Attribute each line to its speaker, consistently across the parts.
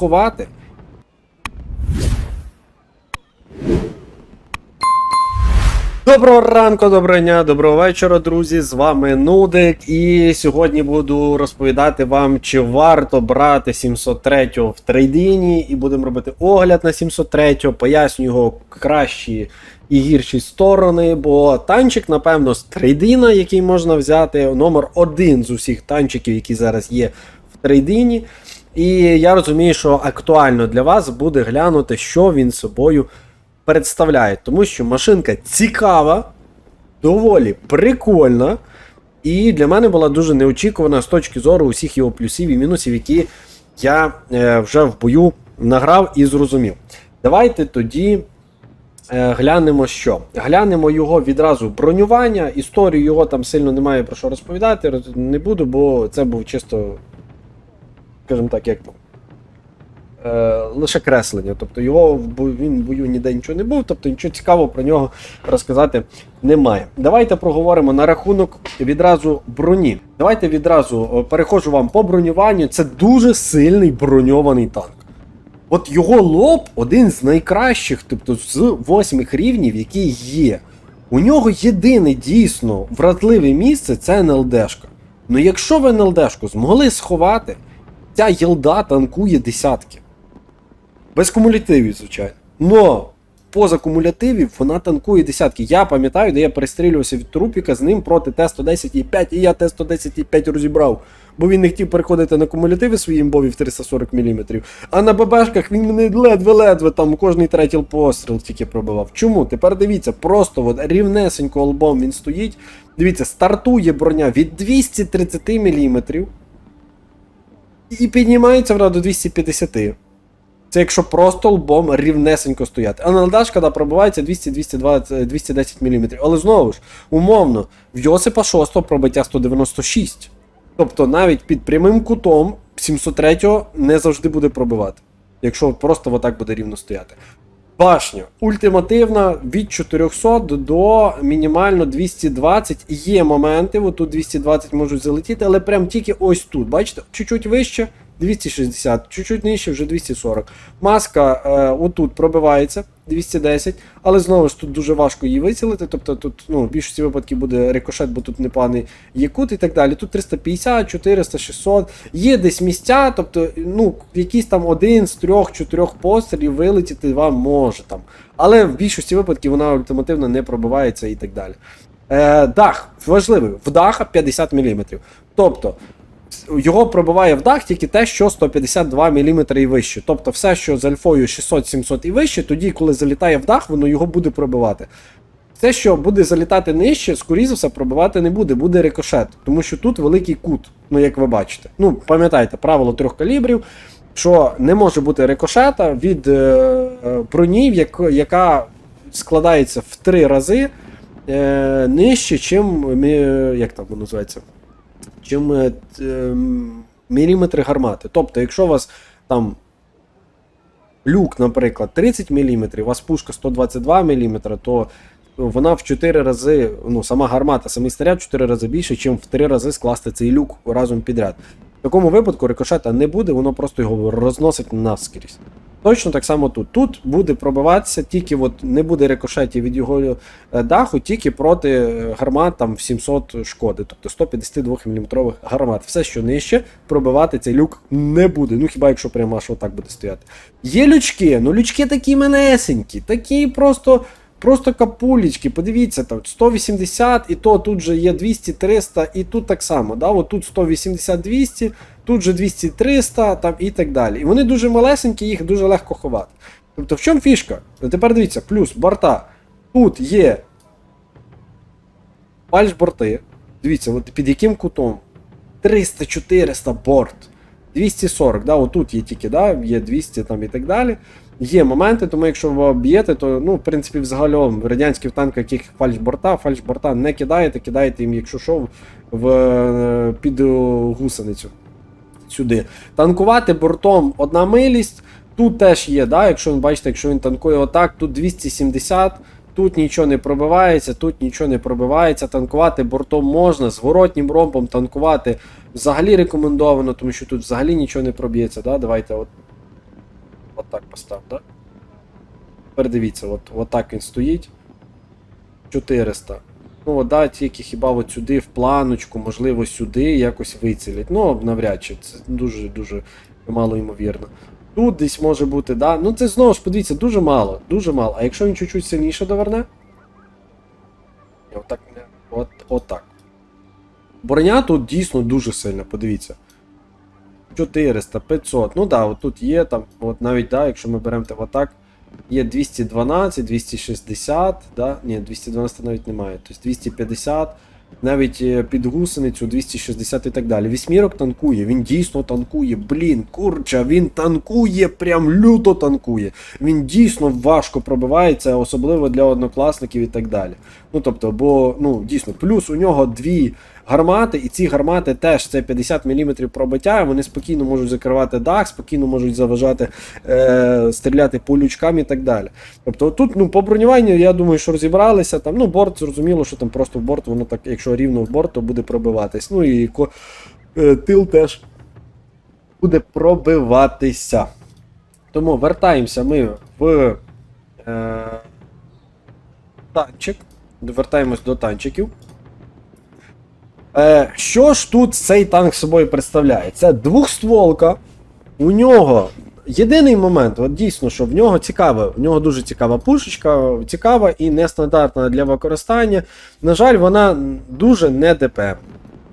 Speaker 1: ховати. Доброго ранку, доброго дня, доброго вечора, друзі. З вами Нудик. І сьогодні буду розповідати вам, чи варто брати 703 в трейдині. І будемо робити огляд на 703, поясню його кращі і гірші сторони. Бо танчик, напевно, з трейдина, який можна взяти, номер один з усіх танчиків, які зараз є в трейдині. І я розумію, що актуально для вас буде глянути, що він собою представляє. Тому що машинка цікава, доволі прикольна. І для мене була дуже неочікувана з точки зору усіх його плюсів і мінусів, які я е, вже в бою награв і зрозумів. Давайте тоді е, глянемо що. Глянемо його відразу бронювання. Історію його там сильно немає про що розповідати. Не буду, бо це був чисто, скажімо так, як е, лише креслення. Тобто його він в бою ніде нічого не був, тобто нічого цікавого про нього розказати немає. Давайте проговоримо на рахунок відразу броні. Давайте відразу е, переходжу вам по бронюванню. Це дуже сильний броньований танк. От його лоб один з найкращих, тобто з восьмих рівнів, які є. У нього єдине дійсно вразливе місце це НЛДшка. Ну якщо ви НЛДшку змогли сховати, ця єлда танкує десятки. Без кумулятивів, звичайно. Но поза кумулятивів вона танкує десятки. Я пам'ятаю, де я перестрілювався від трупіка з ним проти Т-110,5, і я Т-110,5 розібрав. Бо він не хотів переходити на кумулятиви свої імбові в 340 мм. А на ББшках він мене ледве-ледве там кожний третій постріл тільки пробивав. Чому? Тепер дивіться, просто от рівнесенько лбом він стоїть. Дивіться, стартує броня від 230 мм і піднімається вона до 250. Це якщо просто лбом рівнесенько стояти. А налдаш, коли пробивається 200-220, 210 мм. Але знову ж, умовно, в Йосипа 6 пробиття 196. Тобто навіть під прямим кутом 703 не завжди буде пробивати. Якщо просто отак буде рівно стояти. Башня ультимативна від 400 до мінімально 220. Є моменти, отут 220 можуть залетіти, але прям тільки ось тут. Бачите, чуть-чуть вище 260, чуть-чуть нижче вже 240. Маска е, отут пробивається 210, але знову ж тут дуже важко її вицілити. Тобто тут ну, в більшості випадків буде рикошет, бо тут непоганий є кут і так далі. Тут 350, 400, 600. Є десь місця, тобто ну, якийсь там один з трьох-чотирьох пострілів вилетіти вам може там. Але в більшості випадків вона ультимативно не пробивається і так далі. Е, дах важливий, в даха 50 мм. Тобто його пробиває в дах тільки те, що 152 мм і вище. Тобто все, що з альфою 600-700 і вище, тоді, коли залітає в дах, воно його буде пробивати. Все, що буде залітати нижче, скоріше за все, пробивати не буде, буде рикошет, тому що тут великий кут, ну як ви бачите. Ну, пам'ятайте, правило трьох калібрів, що не може бути рикошета від е, е, броні, як, яка складається в три рази е, нижче, чим як там воно називається? Чим е, ем, міліметри гармати. Тобто, якщо у вас там люк, наприклад, 30 мм, у вас пушка 122 мм, то вона в 4 рази, ну, сама гармата, самий снаряд в 4 рази більше, чим в 3 рази скласти цей люк разом підряд. В такому випадку рикошета не буде, воно просто його розносить навскрізь. Точно так само тут. Тут буде пробиватися, тільки от не буде рикошетів від його е, даху, тільки проти е, гармат там в 700 шкоди, тобто 152 мм гармат. Все, що нижче, пробивати цей люк не буде. Ну хіба якщо прямо аж отак буде стояти. Є лючки, ну лючки такі менесенькі, такі просто. Просто капулечки, подивіться, там 180, і то тут же є 200-300, і тут так само. Да? От тут 180-200, тут же 200-300 там, і так далі. І вони дуже малесенькі, їх дуже легко ховати. Тобто в чому фішка? Ну, Тепер дивіться, плюс борта. Тут є фальш-борти. Дивіться, от під яким кутом? 300-400 борт. 240, да, отут є тільки, да, є 200 там і так далі. Є моменти, тому якщо ви б'єте, то ну, в принципі, взагалом радянські танки, яких фальшборта, фальшборта не кидаєте, кидаєте їм, якщо що, в, під гусеницю сюди. Танкувати бортом одна милість. Тут теж є, да, якщо ви бачите, якщо він танкує отак, тут 270, тут нічого не пробивається, тут нічого не пробивається. Танкувати бортом можна, зворотнім ромбом танкувати взагалі рекомендовано, тому що тут взагалі нічого не проб'ється. Да? Давайте от постав, так? Да? Тепер дивіться, от, от так він стоїть. 400. Ну, от, да, тільки хіба от сюди, в планочку, можливо, сюди якось вицілять. Ну, навряд чи, це дуже-дуже мало ймовірно. Тут десь може бути, да. Ну це знову ж подивіться, дуже мало, дуже мало. А якщо він чуть-чуть сильніше доверне? Отак. От, отак. Броня тут дійсно дуже сильна, подивіться. 400, 500. Ну да, от тут є там, от навіть, да, якщо ми беремо там отак, є 212, 260, да? Ні, 212 навіть немає. Тобто 250, навіть е, під гусеницю 260 і так далі. Вісьмірок танкує, він дійсно танкує. Блін, курча, він танкує, прям люто танкує. Він дійсно важко пробивається, особливо для однокласників і так далі. Ну тобто, бо ну дійсно, плюс у нього дві гармати, і ці гармати теж це 50 мм пробиття. Вони спокійно можуть закривати дах, спокійно можуть заважати е, стріляти по лючкам і так далі. Тобто тут ну, по бронюванню, я думаю, що розібралися. Там, ну, борт, зрозуміло, що там просто в борт, воно так, якщо рівно в борт, то буде пробиватись. Ну і ко, е, тил теж буде пробиватися. Тому вертаємося ми в е, танчик. Вертаємось до танчиків. Е, що ж тут цей танк собою представляє? Це двохстволка. У нього єдиний момент, от дійсно, що в нього цікаве, в нього дуже цікава пушечка, цікава і нестандартна для використання. На жаль, вона дуже не ДПМ.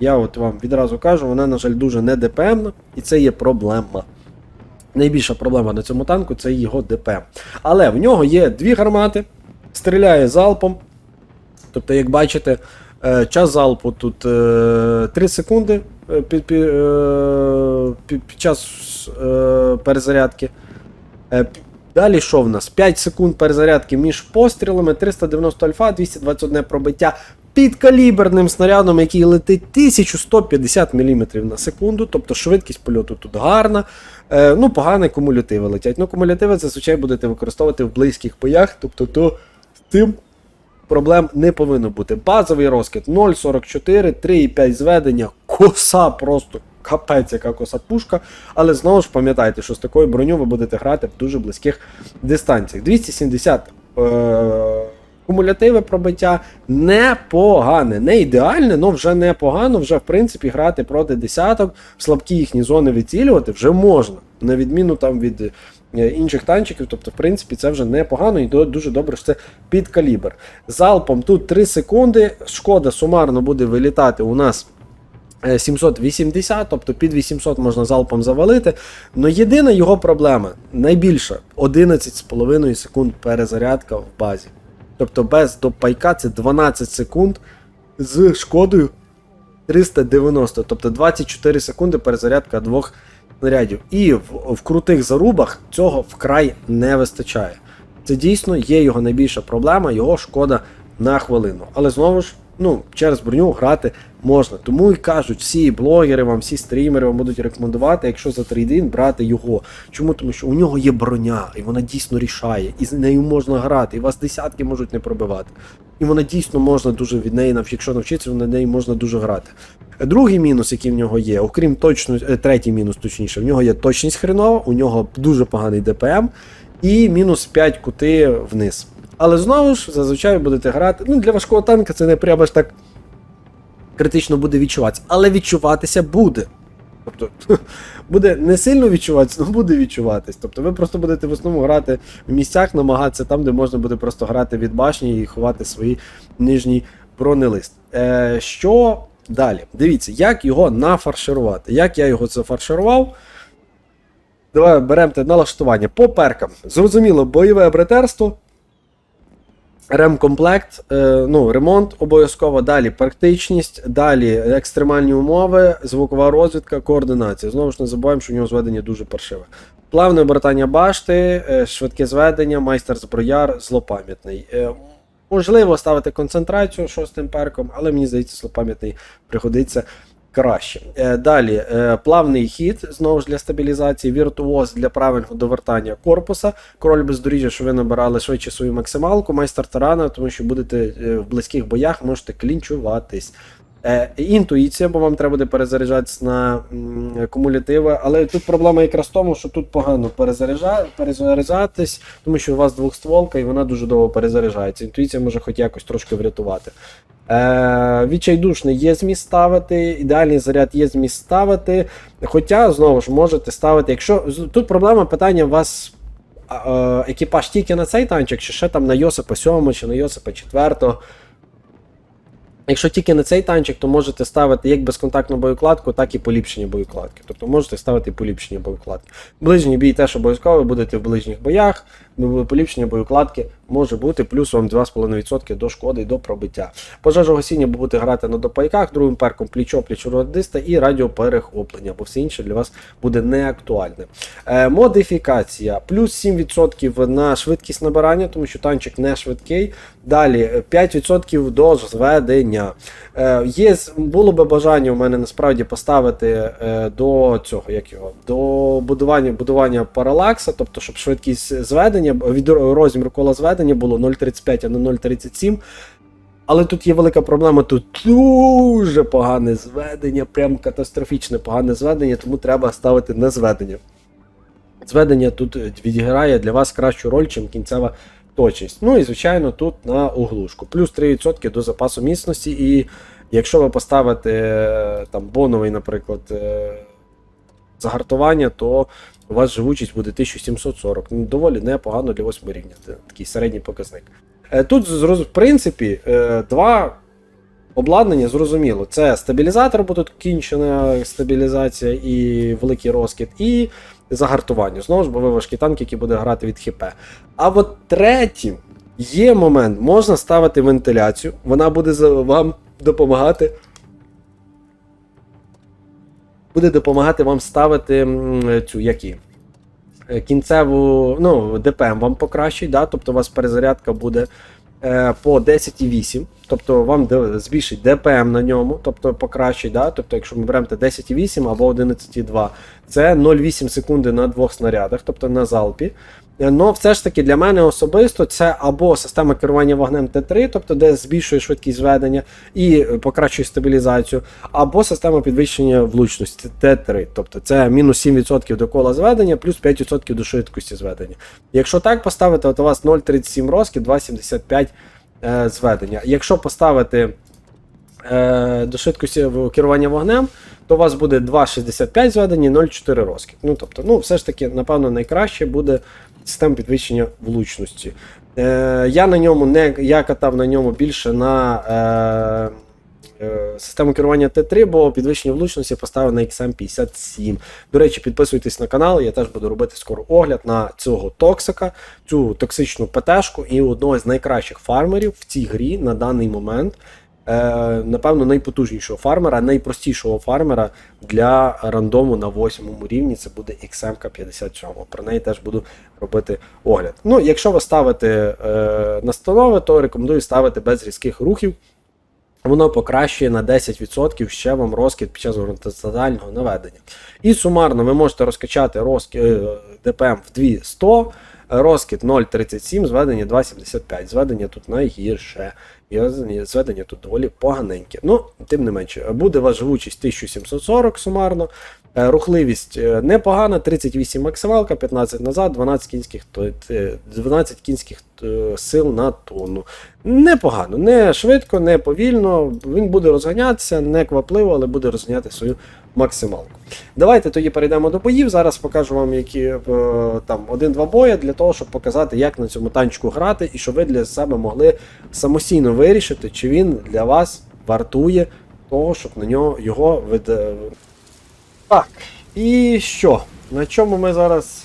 Speaker 1: Я от вам відразу кажу, вона, на жаль, дуже не ДПМна, і це є проблема. Найбільша проблема на цьому танку це його ДПМ. Але в нього є дві гармати, стріляє залпом. Тобто, як бачите, час залпу тут е, 3 секунди е, під, під, е, під, під час е, перезарядки. Е, Далі що в нас? 5 секунд перезарядки між пострілами, 390 альфа, 221 пробиття підкаліберним снарядом, який летить 1150 мм на секунду, тобто швидкість польоту тут гарна. Е, ну, погані кумулятиви летять. Ну, кумулятиви зазвичай будете використовувати в близьких боях, тобто то з цим проблем не повинно бути. Базовий розкид 0,44, 3,5 зведення, коса просто. Капець, яка коса пушка, але знову ж пам'ятайте, що з такою броню ви будете грати в дуже близьких дистанціях. 270 е- кумулятиве пробиття непогане, не ідеальне, але вже непогано. Вже в принципі грати проти десяток, в слабкі їхні зони вицілювати вже можна. На відміну там від інших танчиків. Тобто, в принципі, це вже непогано і дуже добре, що це під калібр. Залпом тут 3 секунди. Шкода сумарно буде вилітати у нас. е, 780, тобто під 800 можна залпом завалити. Но єдина його проблема найбільша 11,5 секунд перезарядка в базі. Тобто без допайка це 12 секунд з шкодою 390, тобто 24 секунди перезарядка двох снарядів. І в, в крутих зарубах цього вкрай не вистачає. Це дійсно є його найбільша проблема, його шкода на хвилину. Але знову ж, ну, через броню грати можна. Тому і кажуть, всі блогери вам, всі стрімери вам будуть рекомендувати, якщо за трейдин брати його. Чому? Тому що у нього є броня, і вона дійсно рішає, і з нею можна грати, і вас десятки можуть не пробивати. І вона дійсно можна дуже від неї, якщо навчитися, на неї можна дуже грати. Другий мінус, який в нього є, окрім точності, е, третій мінус, точніше, в нього є точність хренова, у нього дуже поганий ДПМ і мінус 5 кути вниз. Але знову ж, зазвичай будете грати. Ну, для важкого танка це не прямо ж так критично буде відчуватися, але відчуватися буде. Тобто буде не сильно відчуватися, але буде відчуватись. Тобто ви просто будете в основному грати в місцях, намагатися там, де можна буде просто грати від башні і ховати свій нижній бронелист. Е, що далі? Дивіться, як його нафарширувати. Як я його зафарширував? Давай беремо налаштування по перкам. Зрозуміло, бойове братерство. Ремкомплект, е, ну, ремонт обов'язково, далі практичність, далі екстремальні умови, звукова розвідка, координація. Знову ж не забуваємо, що у нього зведення дуже паршиве. Плавне обертання башти, е, швидке зведення, майстер зброяр, злопам'ятний. Е, можливо ставити концентрацію шостим перком, але мені здається, злопам'ятний пригодиться краще. Е, далі е, плавний хід, знову ж для стабілізації, віртуоз для правильного довертання корпуса, король бездоріжжя, що ви набирали швидше свою максималку, майстер тарана, тому що будете е, в близьких боях можете клінчуватись. Інтуїція, бо вам треба буде перезаряджатися на кумулятиви. Але тут проблема якраз в тому, що тут погано перезаряджа, перезаряджатись, тому що у вас двохстволка і вона дуже довго перезаряджається. Інтуїція може хоч якось трошки врятувати. Е, відчайдушний є зміст ставити, ідеальний заряд є зміст ставити. Хоча, знову ж, можете ставити. Якщо тут проблема питання у вас. е, Екіпаж тільки на цей танчик, чи ще там на Йосипа 7 чи на Йосипа 4. Якщо тільки на цей танчик, то можете ставити як безконтактну боєкладку, так і поліпшення боєкладки. Тобто можете ставити і поліпшення боєкладки. Ближній бій теж обов'язково, будете в ближніх боях, поліпшення боєкладки може бути, плюс вам 2,5% до шкоди і до пробиття. Пожежогасіння будете грати на допайках, другим перком пліч-опліч у радиста і радіоперехоплення, бо все інше для вас буде неактуальне. Е, модифікація плюс 7% на швидкість набирання, тому що танчик не швидкий. Далі е, 5% до зведення. Е, є, було би бажання у мене насправді поставити е, до цього, як його, до будування, будування паралакса, тобто, щоб швидкість зведення, від розміру кола зведення було 0,35, а не 0,37. Але тут є велика проблема, тут дуже погане зведення, прям катастрофічне погане зведення, тому треба ставити на зведення. Зведення тут відіграє для вас кращу роль, чим кінцева точність. Ну і звичайно, тут на оглушку. Плюс 3% до запасу міцності, і якщо ви поставите е, там боновий, наприклад, е, загартування, то у вас живучість буде 1740. Ну, доволі непогано для 8 рівня. Такий середній показник. Е, Тут, в принципі, е, два обладнання зрозуміло. Це стабілізатор, бо тут кінчена стабілізація і великий розкид, і загартування. Знову ж, бо ви важкі танки, які буде грати від ХП. А от третім є момент, можна ставити вентиляцію, вона буде вам допомагати. Буде допомагати вам ставити цю які. е, Кінцеву, ну, ДПМ вам покращить, да? тобто у вас перезарядка буде е, по 10,8, тобто вам збільшить ДПМ на ньому, тобто покращить, да? тобто якщо ми беремо 10,8 або 11,2, це 0,8 секунди на двох снарядах, тобто на залпі. Ну, все ж таки для мене особисто це або система керування вогнем Т3, тобто де збільшує швидкість зведення і покращує стабілізацію, або система підвищення влучності Т3, тобто це мінус 7% до кола зведення, плюс 5% до швидкості зведення. Якщо так поставити, от у вас 0,37 розкид, 2,75 е, зведення. Якщо поставити до швидкості керування вогнем, то у вас буде 2,65 зведення, 0,4 розкид. Ну, тобто, ну, все ж таки, напевно, найкраще буде система підвищення влучності. Е, я на ньому не я катав на ньому більше на е, е, систему керування Т3, бо підвищення влучності поставив на XM57. До речі, підписуйтесь на канал, я теж буду робити скоро огляд на цього токсика, цю токсичну ПТшку і одного з найкращих фармерів в цій грі на даний момент. Е, напевно, найпотужнішого фармера, найпростішого фармера для рандому на восьмому рівні це буде XM57. Про неї теж буду робити огляд. Ну, якщо ви ставите е, настанови, то рекомендую ставити без різких рухів. Воно покращує на 10% ще вам розкид під час горизонтального наведення. І сумарно ви можете розкачати розки, е, ДПМ в 200, розкид 0,37, зведення 2,75. Зведення тут найгірше. Зведення тут доволі поганеньке. Ну, тим не менше, буде живучість 1740 сумарно. Е, Рухливість е, непогана, 38 максималка, 15 назад, 12 кінських, е, 12 кінських е, сил на тонну. Непогано, не швидко, не повільно. Він буде розганятися, не квапливо, але буде розганяти свою максималку. Давайте тоді перейдемо до боїв. Зараз покажу вам які е, там один-два бої для того, щоб показати, як на цьому танчику грати, і щоб ви для себе могли самостійно вирішити, чи він для вас вартує того, щоб на нього його від... е, Так, і що? На чому ми зараз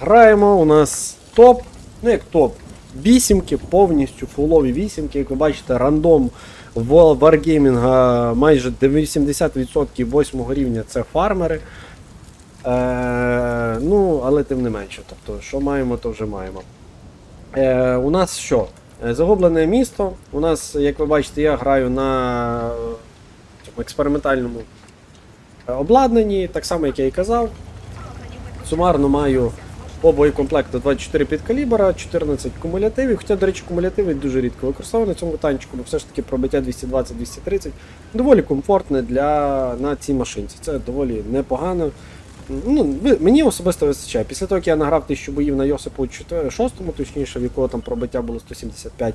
Speaker 1: граємо? У нас топ, ну як топ, вісімки, повністю фулові вісімки, як ви бачите, рандом в Wargaming майже 80% 8 рівня це фармери. Е, ну, але тим не менше. Тобто, що маємо, то вже маємо. Е, у нас що? Е, Загублене місто. У нас, як ви бачите, я граю на е, експериментальному обладнанні, так само, як я і казав. Сумарно маю по боєкомплекту 24 під калібра, 14 кумулятивів. Хоча, до речі, кумулятиви дуже рідко використовують на цьому танчику, бо все ж таки пробиття 220-230 доволі комфортне для на цій машинці. Це доволі непогано. Ну, мені особисто вистачає. Після того, як я награв 1000 боїв на Йосипу 6, точніше, в якого там пробиття було 175,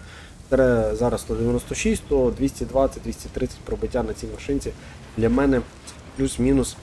Speaker 1: зараз 196, то 220-230 пробиття на цій машинці для мене плюс-мінус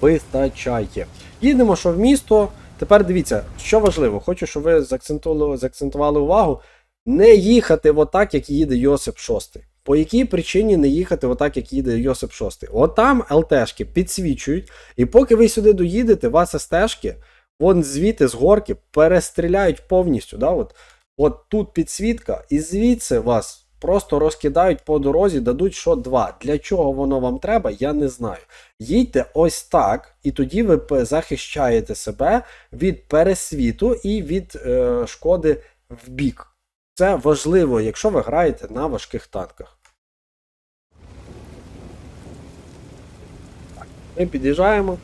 Speaker 1: вистачає. Їдемо, що в місто. Тепер дивіться, що важливо, хочу, щоб ви заакцентували, заакцентували увагу. Не їхати отак, як їде Йосип 6. По якій причині не їхати отак, як їде Йосип 6? Отам ЛТшки підсвічують, і поки ви сюди доїдете, вас СТшки, вон звідти з горки перестріляють повністю. Да? От, от тут підсвітка, і звідси вас просто розкидають по дорозі, дадуть що 2. Для чого воно вам треба, я не знаю. Їдьте ось так, і тоді ви захищаєте себе від пересвіту і від е, шкоди в бік. Це важливо, якщо ви граєте на важких танках. Ми під'їжджаємо.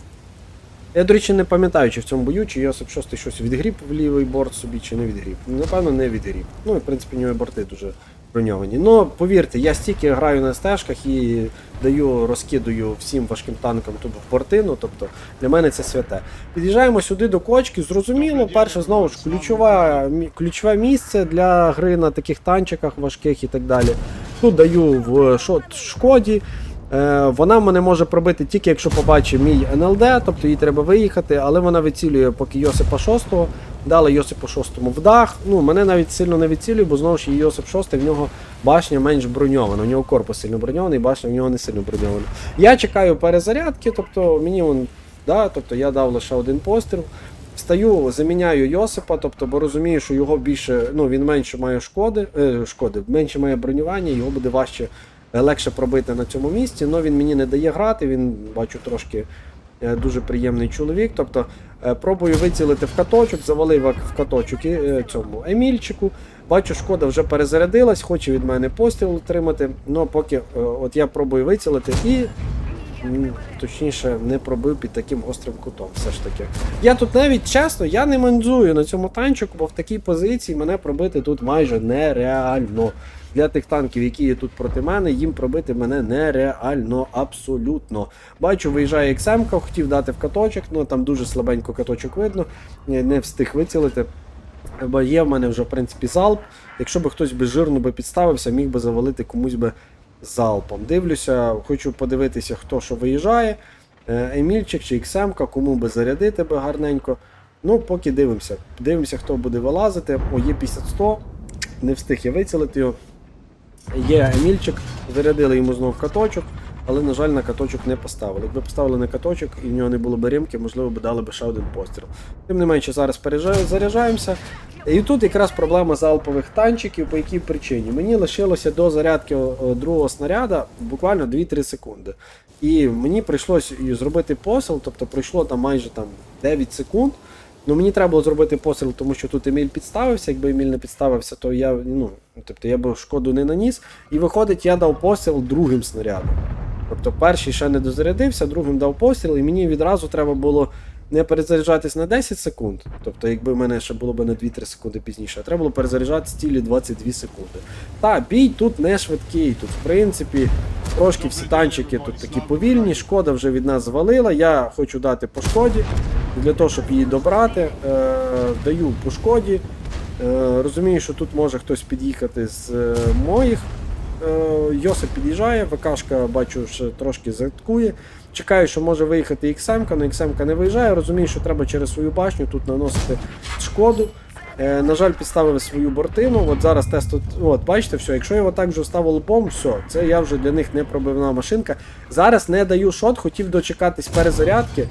Speaker 1: Я, до речі, не пам'ятаю, чи в цьому бою, чи Йосип 6 щось відгріб в лівий борт собі, чи не відгріб. Напевно, не відгріб. Ну, і в принципі, нього борти дуже броньовані. Ну, повірте, я стільки граю на стежках і даю, розкидую всім важким танкам в бортину, тобто для мене це святе. Під'їжджаємо сюди до кочки, зрозуміло, перше знову ж ключове, ключове місце для гри на таких танчиках важких і так далі. Тут даю в шкоді. Е, вона мене може пробити тільки якщо побачить мій НЛД, тобто їй треба виїхати, але вона вицілює поки Йосипа 6, дали Йосипу 6 в дах. Ну, мене навіть сильно не відцілює, бо знову ж Йосип 6, в нього башня менш броньована. У нього корпус сильно броньований, башня в нього не сильно броньована. Я чекаю перезарядки, тобто мені он, да, тобто я дав лише один постріл. Стаю, заміняю Йосипа, тобто, бо розумію, що його більше, ну він менше має шкоди, е, шкоди, менше має бронювання, його буде важче е, легше пробити на цьому місці. але він мені не дає грати, він бачу трошки е, дуже приємний чоловік. Тобто пробую вицілити в каточок, завалив в каточок і, е, цьому Емільчику. Бачу, шкода вже перезарядилась, хоче від мене постріл отримати. Ну поки е, от я пробую вицілити і Точніше, не пробив під таким гострим кутом. Все ж таки. Я тут навіть чесно, я не манзую на цьому танчику, бо в такій позиції мене пробити тут майже нереально. Для тих танків, які є тут проти мене, їм пробити мене нереально, абсолютно. Бачу, виїжджає XM, хотів дати в каточок, ну там дуже слабенько каточок видно, не не встиг вицілити. Бо є в мене вже, в принципі, залп. Якщо би хтось би жирно би підставився, міг би завалити комусь би залпом. Дивлюся, хочу подивитися, хто що виїжджає. Е, Емільчик чи XM, кому би зарядити би гарненько. Ну, поки дивимося. Дивимося, хто буде вилазити. О, є 50-100. Не встиг я вицілити його. Є Емільчик, зарядили йому знов каточок, але, на жаль, на каточок не поставили. Якби поставили на каточок і в нього не було б ремки, можливо, б дали б ще один постріл. Тим не менше, зараз заряджаємося. І тут якраз проблема залпових танчиків, по якій причині. Мені лишилося до зарядки другого снаряда буквально 2-3 секунди. І мені прийшлося і зробити посил, тобто пройшло там майже там 9 секунд. Ну мені треба було зробити постріл, тому що тут Еміль підставився. Якби Еміль не підставився, то я ну, тобто я б шкоду не наніс. І виходить, я дав постріл другим снарядом. Тобто перший ще не дозарядився, другим дав постріл, і мені відразу треба було не перезаряджатись на 10 секунд. Тобто, якби в мене ще було б на 2-3 секунди пізніше, а треба було перезаряджатися цілі 22 секунди. Та, бій тут не швидкий. Тут, в принципі, трошки всі танчики тут такі повільні. Шкода вже від нас звалила. Я хочу дати по шкоді. Для того, щоб її добрати, е, даю по шкоді. Е, розумію, що тут може хтось під'їхати з е, моїх. Е, Йосип під'їжджає, ВКшка бачу, що трошки заткує. Чекаю, що може виїхати XM, але XM не виїжджає. Розумію, що треба через свою башню тут наносити шкоду. Е, на жаль, підставили свою бортину. От зараз тест. От, бачите, все, якщо я так вже вставив лбом, все, це я вже для них не пробивна машинка. Зараз не даю шот, хотів дочекатись перезарядки.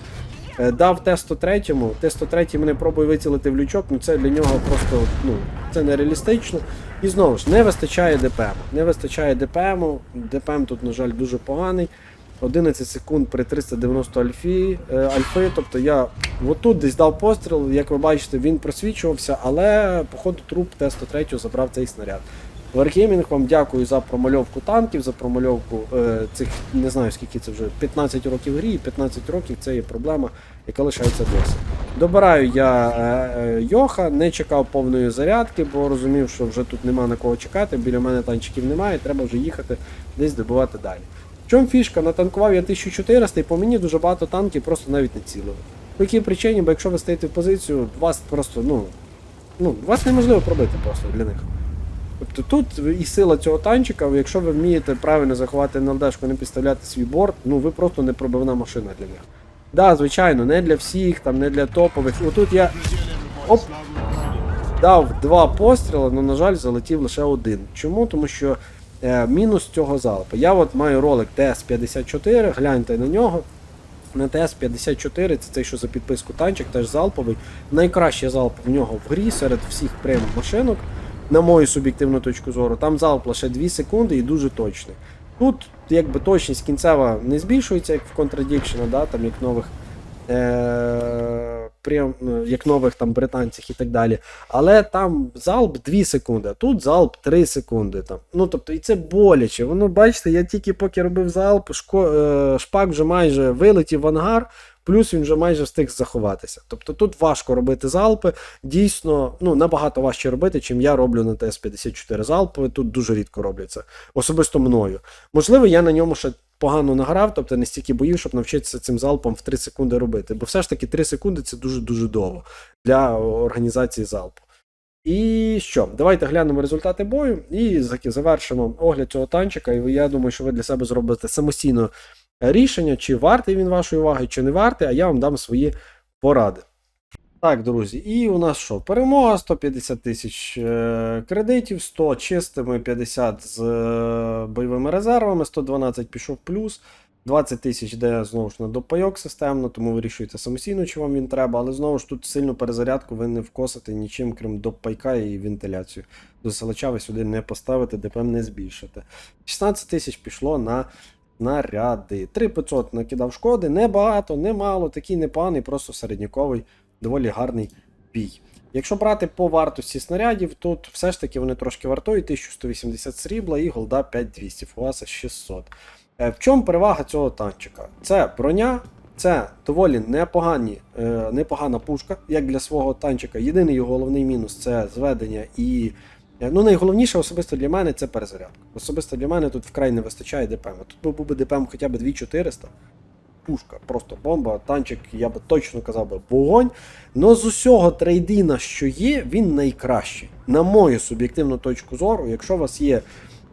Speaker 1: Е, Дав Т-103, Т-103 мене пробує вицілити в лючок, ну це для нього просто ну, це нереалістично. І знову ж, не вистачає ДПМ. Не вистачає ДПМу. ДПМ тут, на жаль, дуже поганий. 11 секунд при 390 альфі, е, альфи. Тобто я отут десь дав постріл, як ви бачите, він просвічувався, але походу труп Т-103 забрав цей снаряд. Wargaming вам дякую за промальовку танків, за промальовку е, цих, не знаю скільки це вже 15 років грі, 15 років це є проблема, яка лишається досі. Добираю я е, е, Йоха, не чекав повної зарядки, бо розумів, що вже тут нема на кого чекати, біля мене танчиків немає, треба вже їхати десь добивати далі. В чому фішка? Натанкував я 1400 і по мені дуже багато танків просто навіть не цілили. По якій причині, бо якщо ви стоїте в позицію, вас просто, ну, ну, вас неможливо пробити просто для них. Тобто тут і сила цього танчика, якщо ви вмієте правильно заховати НЛДшку, не підставляти свій борт, ну ви просто непробивна машина для них. Да, звичайно, не для всіх, там, не для топових. Отут я оп, дав два постріли, але, на жаль, залетів лише один. Чому? Тому що е, мінус цього залпу. Я от маю ролик ТС-54, гляньте на нього. На ТС-54, це цей, що за підписку танчик, теж залповий. Найкращий залп в нього в грі серед всіх прем машинок, на мою суб'єктивну точку зору. Там залп лише 2 секунди і дуже точний. Тут якби точність кінцева не збільшується, як в Contradiction, да, там як нових. Е- прям, ну, як нових там британцях і так далі. Але там залп 2 секунди, а тут залп 3 секунди. Там. Ну тобто, і це боляче. Воно, бачите, я тільки поки робив залп, шко, е, шпак вже майже вилетів в ангар, плюс він вже майже встиг заховатися. Тобто тут важко робити залпи. Дійсно, ну набагато важче робити, чим я роблю на ТС-54 залпи. Тут дуже рідко робляться. Особисто мною. Можливо, я на ньому ще погано награв, тобто не стільки боїв, щоб навчитися цим залпом в 3 секунди робити. Бо все ж таки 3 секунди це дуже-дуже довго для організації залпу. І що? Давайте глянемо результати бою і завершимо огляд цього танчика. І я думаю, що ви для себе зробите самостійно рішення, чи вартий він вашої уваги, чи не вартий, а я вам дам свої поради. Так, друзі, і у нас що? Перемога 150 тисяч е, кредитів, 100 чистими, 50 з е, бойовими резервами, 112 пішов плюс, 20 тисяч йде знову ж на допайок системно, тому вирішуєте самостійно, чи вам він треба, але знову ж тут сильну перезарядку ви не вкосите нічим, крім допайка і вентиляцію. До селача ви сюди не поставите, ДПМ не збільшите. 16 тисяч пішло на снаряди. 3500 накидав шкоди, не багато, не мало, такий непоганий, просто середняковий, доволі гарний бій. Якщо брати по вартості снарядів, тут все ж таки вони трошки вартують 1180 срібла і голда 5200, фуаса 600. Е, В чому перевага цього танчика? Це броня, це доволі непогані, е, непогана пушка, як для свого танчика. Єдиний його головний мінус це зведення і. Е, Ну, найголовніше особисто для мене це перезарядка. Особисто для мене тут вкрай не вистачає ДПМ. Тут був би ДПМ хоча б 2400. Пушка, просто бомба, танчик, я би точно казав би, вогонь. Но з усього трейдина, що є, він найкращий. На мою суб'єктивну точку зору, якщо у вас є.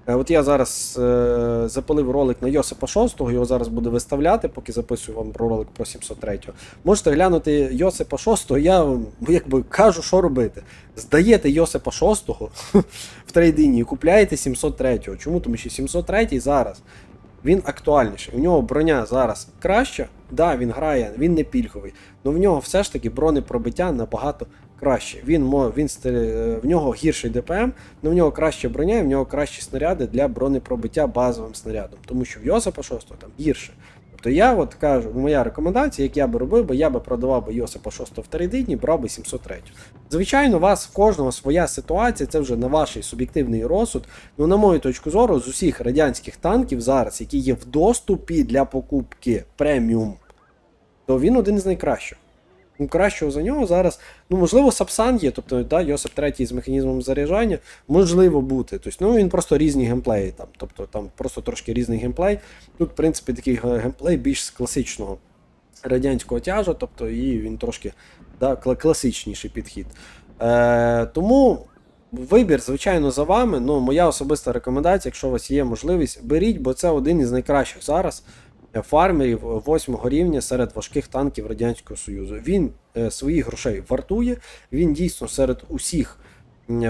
Speaker 1: Е, От я зараз е, запалив ролик на Йосипа 6, його зараз буду виставляти, поки записую вам про ролик про 703. Можете глянути Йосипа 6, я вам якби кажу, що робити. Здаєте Йосипа 6 в трейдині і купляєте 703. Чому? Тому що 703 зараз він актуальніший. У нього броня зараз краща. Да, він грає, він не пільговий, але в нього все ж таки бронепробиття набагато краще. Він, він, е, в нього гірший ДПМ, але в нього краща броня і в нього кращі снаряди для бронепробиття базовим снарядом. Тому що в Йосипа 6 там гірше. Тобто я от кажу, моя рекомендація, як я би робив, би, я би продавав би Йосипа 6 в трейдині, брав би 703. Звичайно, у вас в кожного своя ситуація, це вже на ваш суб'єктивний розсуд. Ну, на мою точку зору, з усіх радянських танків зараз, які є в доступі для покупки преміум, то він один із найкращих. Ну, кращого за нього зараз, ну, можливо, Сапсан є, тобто, да, Йосип 3 з механізмом заряджання, можливо бути. Тобто, ну, він просто різні геймплеї там. Тобто там просто трошки різний геймплей. Тут, в принципі, такий ге- геймплей більш з класичного радянського тяжа, тобто, і він трошки да, класичніший підхід. Е, тому вибір, звичайно, за вами. Ну, моя особиста рекомендація, якщо у вас є можливість, беріть, бо це один із найкращих зараз фармерів 8 рівня серед важких танків Радянського Союзу. Він е, своїх грошей вартує, він дійсно серед усіх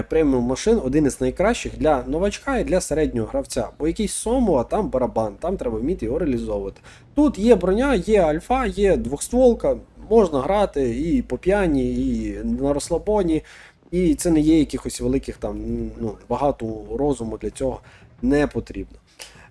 Speaker 1: преміум машин один із найкращих для новачка і для середнього гравця. Бо якийсь сому, а там барабан, там треба вміти його реалізовувати. Тут є броня, є альфа, є двохстволка, можна грати і по п'яні, і на розслабоні. І це не є якихось великих там, ну, багато розуму для цього не потрібно.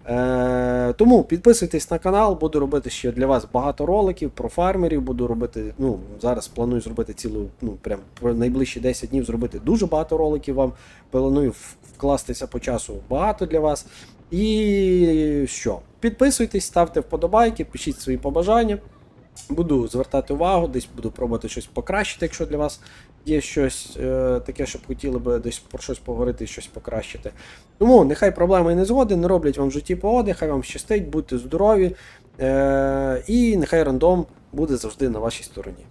Speaker 1: Е, тому підписуйтесь на канал, буду робити ще для вас багато роликів про фармерів. Буду робити. Ну, зараз планую зробити цілу, ну прям найближчі 10 днів зробити дуже багато роликів вам. Планую вкластися по часу багато для вас. І що? Підписуйтесь, ставте вподобайки, пишіть свої побажання. Буду звертати увагу, десь буду пробувати щось покращити, якщо для вас є щось е, таке, щоб хотіли би десь про щось поговорити, щось покращити. Тому нехай проблеми і незгоди не роблять вам в житті погоди, хай вам щастить, будьте здорові, е, і нехай рандом буде завжди на вашій стороні.